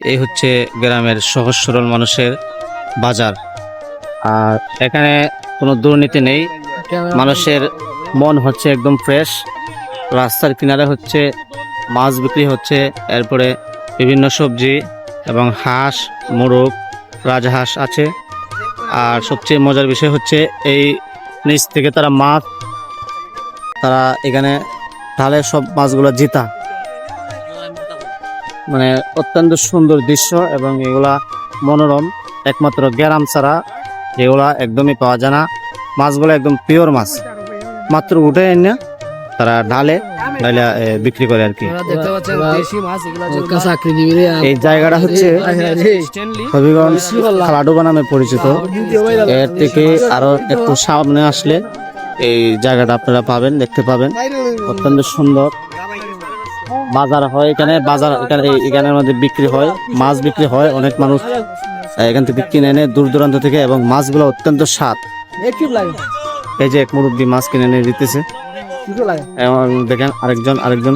এই হচ্ছে গ্রামের সহজ সরল মানুষের বাজার। আর এখানে কোনো দুর্নীতি নেই। মানুষের মন হচ্ছে একদম ফ্রেশ রাস্তার কিনারে হচ্ছে মাছ বিক্রি হচ্ছে, এরপরে বিভিন্ন সবজি এবং হাঁস, মোরগ, রাজহাঁস আছে। আর সবচেয়ে মজার বিষয় হচ্ছে এই নিচ থেকে তারা মাছ, তারা এখানে ঢালে সব মাছগুলো জিতা। মানে অত্যন্ত সুন্দর দৃশ্য এবং এগুলা মনোরম একমাত্র গ্যারাম ছাড়া এগুলা একদমই পাওয়া যায় না। মাছগুলো একদম পিওর মাছ। মাত্র উঠে এনে তারা ঢালে ঢালে বিক্রি করে আর কি। দেখতে পাচ্ছেন দেশি মাছ এগুলা যেগুলা চাকরি দিবি রে এই জায়গাটা হচ্ছে হবিগঞ্জ খালাডোবা নামে পরিচিত। এর থেকে আরও একটু সামনে আসলে এই জায়গাটা আপনারা পাবেন দেখতে পাবেন। অত্যন্ত সুন্দর। বাজার হয়, এখানে বাজার, এখানে এখানের মধ্যে বিক্রি হয়, মাছ বিক্রি হয়, অনেক মানুষ এখান থেকে কিনে এনে দূর দূরান্ত থেকে এবং মাছগুলো অত্যন্ত স্বাদ। এই যে এক মুরব্বী মাছ কিনে এনে দিতেছে। এবং দেখেন আরেকজন আরেকজন।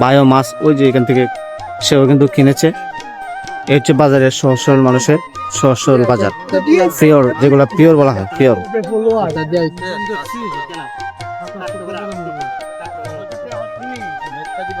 বায়ো মাছ, ওই যে এখান থেকে সেও কিন্তু কিনেছে। এই হচ্ছে বাজারের সহজ মানুষের সহজ বাজার। পিওর যেগুলো পিওর বলা হয় পিওর এটা দিয়ে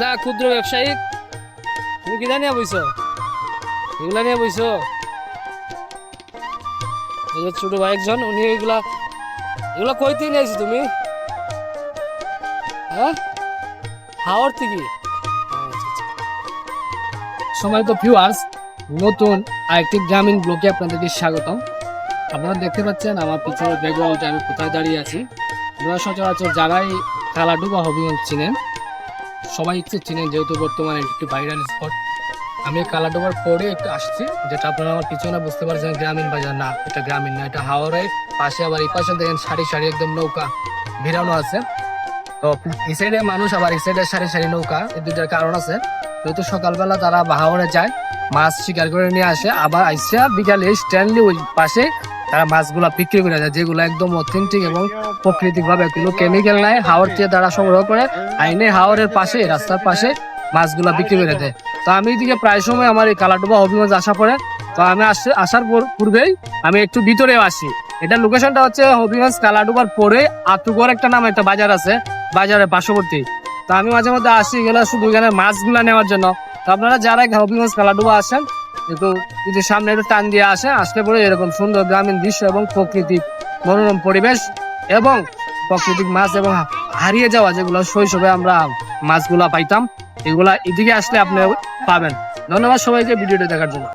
তা ক্ষুদ্র ব্যবসায়িক তুমি কিনা নিয়ে বইছো? এগুলা নিয়ে বইছো? ছোট ভাই একজন, উনি এগুলা এগুলা কই থেকে নিয়েছি তুমি? হ্যাঁ? হাওড় থেকে। সময় তো ভিউয়ার্স নতুন আরেকটি গ্রামীণ ব্লকে আপনাদেরকে স্বাগতম। আপনারা দেখতে পাচ্ছেন আমার পিছনে ব্যাকগ্রাউন্ডে আমি কোথায় দাঁড়িয়ে আছি। সচরাচর যারাই কালাডুবা হবিগঞ্জ চিনেন সবাই একটু চিনেন, যেহেতু বর্তমানে একটি ভাইরাল স্পট আমি কালাডোবার পরে একটু আসছি, যেটা আপনারা আমার পিছনে বুঝতে পারছেন গ্রামীণ বাজার। না, এটা গ্রামীণ না, এটা হাওড়ের পাশে আবার এই পাশে দেখেন সারি সারি একদম নৌকা ভিড়ানো আছে। তো এই সাইডে মানুষ আবার এই সাইডে সারি সারি নৌকা, এই দুইটার কারণ আছে। যেহেতু সকালবেলা তারা হাওড়ে যায়, মাছ শিকার করে নিয়ে আসে, আবার আইসা বিকালে স্ট্যান্ডলি ওই পাশে তারা মাছগুলা বিক্রি করে যায় যেগুলো একদম অথেন্টিক এবং প্রাকৃতিক ভাবে কোনো কেমিক্যাল নাই হাওড় দিয়ে তারা সংগ্রহ করে আইনে হাওড়ের পাশে, রাস্তার পাশে মাছগুলা বিক্রি করে দেয়। তো আমি এদিকে প্রায় সময় আমার এই কালাডোবা হবিগঞ্জ আসা পড়ে তো আমি আসে, আসার পর- পূর্বেই আমি একটু ভিতরে আসি। এটা লোকেশনটা হচ্ছে হবিগঞ্জ কালাডোবার পরে আতুগর একটা নাম একটা বাজার আছে, বাজারের পার্শ্ববর্তী। তো আমি মাঝে মধ্যে আসি, এগুলো শুধু এখানে মাছগুলা নেওয়ার জন্য। তো আপনারা যারা হবিগঞ্জ কালাডোবা আসেন একটু যদি সামনে একটু টান দিয়ে আসে, আসলে পরে এরকম সুন্দর গ্রামীণ দৃশ্য এবং প্রকৃতিক মনোরম পরিবেশ এবং প্রাকৃতিক মাছ এবং হারিয়ে যাওয়া যেগুলো শৈশবে আমরা মাছগুলা পাইতাম, এগুলা এদিকে আসলে আপনি পাবেন। ধন্যবাদ সবাইকে ভিডিওটা দেখার জন্য।